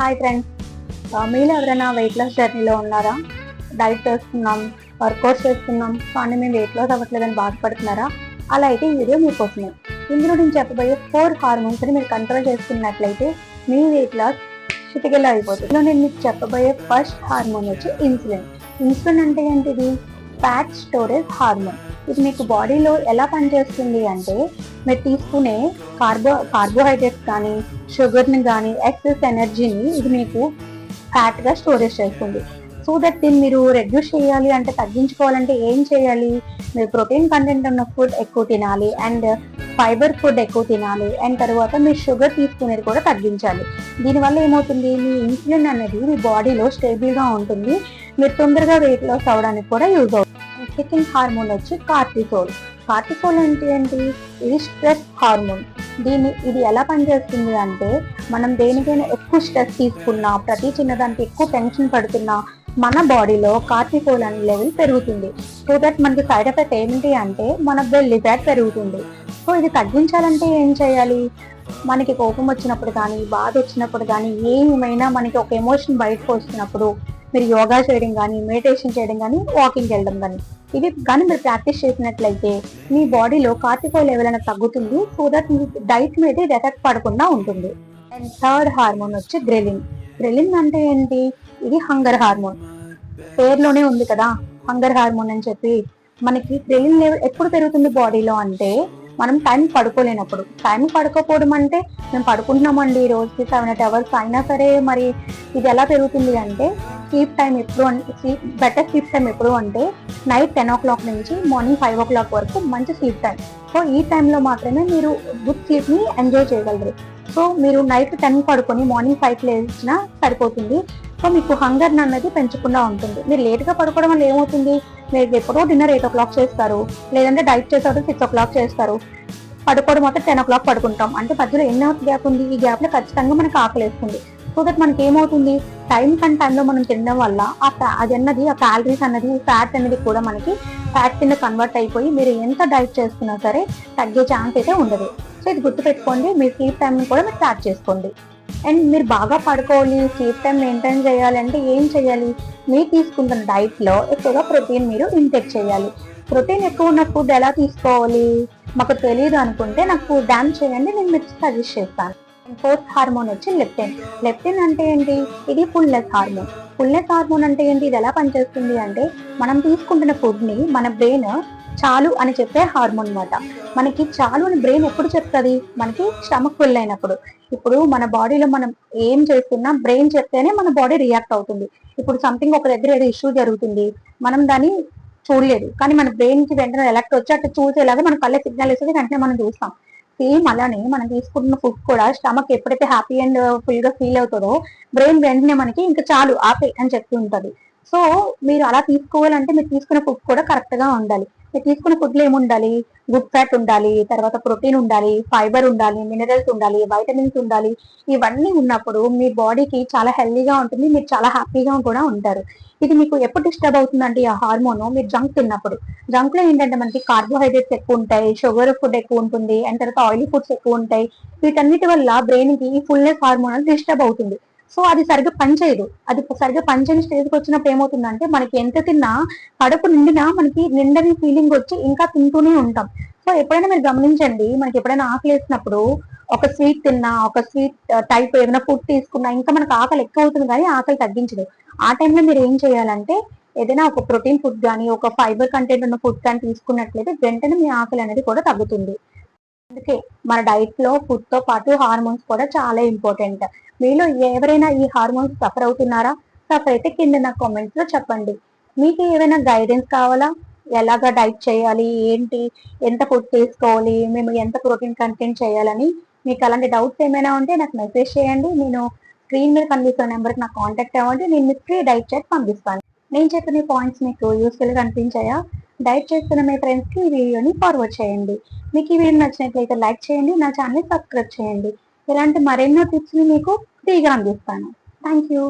Hi friends uh, మీరు ఎవరైనా weight loss జర్నీలో ఉన్నారా? డైట్ చేస్తున్నాం వర్కౌట్ చేస్తున్నాం కానీ మేము వెయిట్ లాస్ అవ్వట్లేదని బాధపడుతున్నారా? అలా అయితే ఈ వీడియో మీకోసమే ఇందులో నేను చెప్పబోయే ఫోర్ హార్మోన్స్ని మీరు కంట్రోల్ చేసుకున్నట్లయితే మీ వెయిట్ లాస్ చిటికెళ్ళ అయిపోతుంది. ఇందులో నేను మీకు చెప్పబోయే ఫస్ట్ హార్మోన్ వచ్చి ఇన్సులిన్ ఇన్సులిన్ అంటే ఏంటిది? Fat storage hormone. ఇది మీకు బాడీలో ఎలా పనిచేస్తుంది అంటే మీరు తీసుకునే కార్బో కార్బోహైడ్రేట్స్ కానీ షుగర్ని కానీ ఎక్సెస్ ఎనర్జీని ఇది మీకు ఫ్యాట్గా స్టోరేజ్ చేస్తుంది. సో దట్ దీన్ని మీరు రెడ్యూస్ చేయాలి అంటే తగ్గించుకోవాలంటే ఏం చేయాలి? మీరు ప్రోటీన్ కంటెంట్ ఉన్న ఫుడ్ ఎక్కువ తినాలి అండ్ ఫైబర్ ఫుడ్ ఎక్కువ తినాలి అండ్ తర్వాత మీరు షుగర్ తీసుకునేది కూడా తగ్గించాలి. దీనివల్ల ఏమవుతుంది? మీ ఇన్సులిన్ అనేది మీ బాడీలో స్టేబుల్గా ఉంటుంది. మీరు తొందరగా వెయిట్ లాస్ అవడానికి కూడా యూజ్ అవుతుంది సెకండ్ హార్మోన్ వచ్చి కార్టిసోల్ కార్టిసోల్ అంటే ఏంటి? ఇది స్ట్రెస్ హార్మోన్ దీన్ని ఇది ఎలా పనిచేస్తుంది అంటే మనం దేనికైనా ఎక్కువ స్ట్రెస్ తీసుకున్నా ప్రతి చిన్నదానికి ఎక్కువ టెన్షన్ పడుతున్నా మన బాడీలో కార్టిసోల్ అనే లెవెల్ పెరుగుతుంది. సో దట్ మనకి సైడ్ ఎఫెక్ట్ ఏంటి అంటే మన బెల్లి ఫ్యాట్ పెరుగుతుంది. సో ఇది తగ్గించాలంటే ఏం చేయాలి? మనకి కోపం వచ్చినప్పుడు కానీ బాధ వచ్చినప్పుడు కానీ ఏమైనా మనకి ఒక ఎమోషన్ బయటకు వస్తున్నప్పుడు మీరు యోగా చేయడం కానీ మెడిటేషన్ చేయడం కానీ వాకింగ్ వెళ్ళడం కానీ. ఇది కానీ మీరు ప్రాక్టీస్ చేసినట్లయితే మీ బాడీలో కార్టికోల్ లెవెల్ అనేది తగ్గుతుంది సో దట్ మీ డైట్ మీద ఇది ఎఫెక్ట్ పడకుండా ఉంటుంది. అండ్ థర్డ్ హార్మోన్ వచ్చి గ్రెలిన్. గ్రెలిన్ అంటే ఏంటి? ఇది హంగర్ హార్మోన్. పేర్లోనే ఉంది కదా హంగర్ హార్మోన్ అని చెప్పి. మనకి గ్రెలిన్ లెవెల్ ఎప్పుడు పెరుగుతుంది బాడీలో అంటే మనం టైం పడుకోలేనప్పుడు. టైం పడుకోపోవడం అంటే మేము పడుకుంటున్నామండి రోజుకి సెవెన్ ఎయిట్ అవర్స్ అయినా సరే మరి ఇది ఎలా పెరుగుతుంది అంటే స్లీప్ టైం ఎప్పుడు స్లీప్ బెటర్ స్లీప్ టైం ఎప్పుడు అంటే నైట్ టెన్ ఓ క్లాక్ నుంచి మార్నింగ్ ఫైవ్ ఓ క్లాక్ వరకు మంచి స్లీప్ టైం సో ఈ టైంలో మాత్రమే మీరు గుడ్ స్లీప్ని ఎంజాయ్ చేయగలరు. సో మీరు నైట్ టెన్ పడుకొని మార్నింగ్ ఫైవ్ లేచినా సరిపోతుంది. సో మీకు హంగర్ అన్నది పెంచకుండా ఉంటుంది. మీరు లేట్గా పడుకోవడం వల్ల ఏమవుతుంది? మీరు ఎప్పుడో డిన్నర్ ఎయిట్ ఓ క్లాక్ చేస్తారు. లేదంటే డైట్ చేసేటప్పుడు సిక్స్ ఓ క్లాక్ చేస్తారు. పడుకోవడం మాత్రం టెన్ ఓ క్లాక్ పడుకుంటాం. అంటే మధ్యలో ఎన్ని అవర్స్ గ్యాప్ ఉంది? ఈ గ్యాప్లో ఖచ్చితంగా మనకు ఆకలేస్తుంది. సో దట్ మనకి ఏమవుతుంది? టైం కన్ టైంలో మనం తినడం వల్ల ఆ అది అన్నది ఆ క్యాలరీస్ అన్నది ఫ్యాట్ అనేది కూడా మనకి ఫ్యాట్ కింద కన్వర్ట్ అయిపోయి మీరు ఎంత డైట్ చేసుకున్నా సరే తగ్గే ఛాన్స్ అయితే ఉండదు. సో ఇది గుర్తుపెట్టుకోండి మీ స్లీప్ టైంని కూడా మీరు స్టార్ట్ చేసుకోండి. అండ్ మీరు బాగా పడుకోవాలి స్లీప్ టైం మెయింటైన్ చేయాలి అంటే ఏం చేయాలి? మీరు తీసుకుంటున్న డైట్లో ఎక్కువగా ప్రోటీన్ మీరు ఇంటేక్ చేయాలి. ప్రోటీన్ ఎక్కువ ఉన్న ఫుడ్ ఎలా తీసుకోవాలి? మాకు తెలియదు అనుకుంటే నాకు డ్యామ్ చేయండి నేను మీకు సజెస్ట్ చేస్తాను. ఫోర్త్ హార్మోన్ వచ్చి లెప్టిన్. లెప్టిన్ అంటే ఏంటి? ఇది ఫుల్లెస్ హార్మోన్. ఫుల్లెస్ హార్మోన్ అంటే ఏంటి? ఇది ఎలా పనిచేస్తుంది అంటే మనం తీసుకుంటున్న ఫుడ్ని మన బ్రెయిన్ చాలు అని చెప్పే హార్మోన్ అన్నమాట. మనకి చాలు అని బ్రెయిన్ ఎప్పుడు చెప్తుంది? మనకి స్టమక్ ఫుల్ అయినప్పుడు. ఇప్పుడు మన బాడీలో మనం ఏం చేస్తున్నా బ్రెయిన్ చెప్తేనే మన బాడీ రియాక్ట్ అవుతుంది. ఇప్పుడు సంథింగ్ ఒక దగ్గర ఏదో ఇష్యూ జరుగుతుంది. మనం దాన్ని చూడలేదు. కానీ మన బ్రెయిన్కి వెంటనే ఎలక్ట్ వచ్చి అట్లా చూసేలాగా మన కళ్ళ సిగ్నల్ ఇస్తుంది వెంటనే మనం చూస్తాం. సేమ్ అలానే మనం తీసుకుంటున్న ఫుడ్ కూడా స్టమక్ ఎప్పుడైతే హ్యాపీ అండ్ ఫుల్గా ఫీల్ అవుతుందో బ్రెయిన్ వెంటనే మనకి ఇంకా చాలు ఆపే అని చెప్తూ ఉంటుంది సో మీరు అలా తీసుకోవాలంటే మీరు తీసుకునే ఫుడ్ కూడా కరెక్ట్గా ఉండాలి. మీరు తీసుకున్న ఫుడ్లో ఏముండాలి? గుడ్ ఫ్యాట్ ఉండాలి తర్వాత ప్రోటీన్ ఉండాలి ఫైబర్ ఉండాలి మినరల్స్ ఉండాలి వైటమిన్స్ ఉండాలి. ఇవన్నీ ఉన్నప్పుడు మీ బాడీకి చాలా హెల్దీగా ఉంటుంది మీరు చాలా హ్యాపీగా కూడా ఉంటారు. ఇది మీకు ఎప్పుడు డిస్టర్బ్ అవుతుందంటే ఆ హార్మోన్ మీరు జంక్ తిన్నప్పుడు. జంక్లో ఏంటంటే మనకి కార్బోహైడ్రేట్స్ ఎక్కువ ఉంటాయి షుగర్ ఫుడ్ ఎక్కువ ఉంటుంది అండ్ తర్వాత ఆయిలీ ఫుడ్స్ ఎక్కువ ఉంటాయి. వీటన్నిటి వల్ల బ్రెయిన్కి ఈ ఫుల్నెస్ హార్మోన్ డిస్టర్బ్ అవుతుంది. సో అది సరిగ్గా పనిచేయదు అది సరిగ్గా పనిచేయని స్టేజ్కి వచ్చినప్పుడు ఏమవుతుందంటే మనకి ఎంత తిన్నా కడుపు నిండినా మనకి నిండని ఫీలింగ్ వచ్చి ఇంకా తింటూనే ఉంటాం. సో ఎప్పుడైనా మీరు గమనించండి మనకి ఎప్పుడైనా ఆకలి వేసినప్పుడు ఒక స్వీట్ తిన్నా ఒక స్వీట్ టైప్ ఏమైనా ఫుడ్ తీసుకున్నా ఇంకా మనకు ఆకలి ఎక్కువ అవుతుంది కానీ ఆకలి తగ్గించదు. ఆ టైంలో మీరు ఏం చేయాలంటే ఏదైనా ఒక ప్రోటీన్ ఫుడ్ కానీ ఒక ఫైబర్ కంటెంట్ ఉన్న ఫుడ్ కానీ తీసుకున్నట్లయితే వెంటనే మీ ఆకలి అనేది కూడా తగ్గుతుంది. అందుకే మన డైట్లో ఫుడ్తో పాటు హార్మోన్స్ కూడా చాలా ఇంపార్టెంట్ మీలో ఎవరైనా ఈ హార్మోన్స్ సఫర్ అవుతున్నారా? సఫర్ అయితే కింద నా కామెంట్స్లో చెప్పండి. మీకు ఏమైనా గైడెన్స్ కావాలా? ఎలాగా డైట్ చేయాలి? ఏంటి? ఎంత ఫుడ్ తీసుకోవాలి? మేము ఎంత ప్రోటీన్ కంటెంట్ చేయాలని మీకు అలాంటి డౌట్స్ ఏమైనా ఉంటే నాకు మెసేజ్ చేయండి. నేను స్క్రీన్ మీద కనిపిస్తున్న నెంబర్కి నాకు కాంటాక్ట్ అవ్వండి. నేను మీకు ఫ్రీ డైట్ చాట్ పంపిస్తాను. నేను చెప్పిన పాయింట్స్ మీకు యూస్ఫుల్గా అనిపించాయా డైట్ చేస్తున్న మీ ఫ్రెండ్స్కి ఈ వీడియోని ఫార్వర్డ్ చేయండి. మీకు ఈ వీడియో నచ్చినట్లయితే లైక్ చేయండి నా ఛానల్ సబ్స్క్రైబ్ చేయండి. ఇలాంటి మరెన్నో టిప్స్ని మీకు ఫ్రీగా అందిస్తాను. Thank you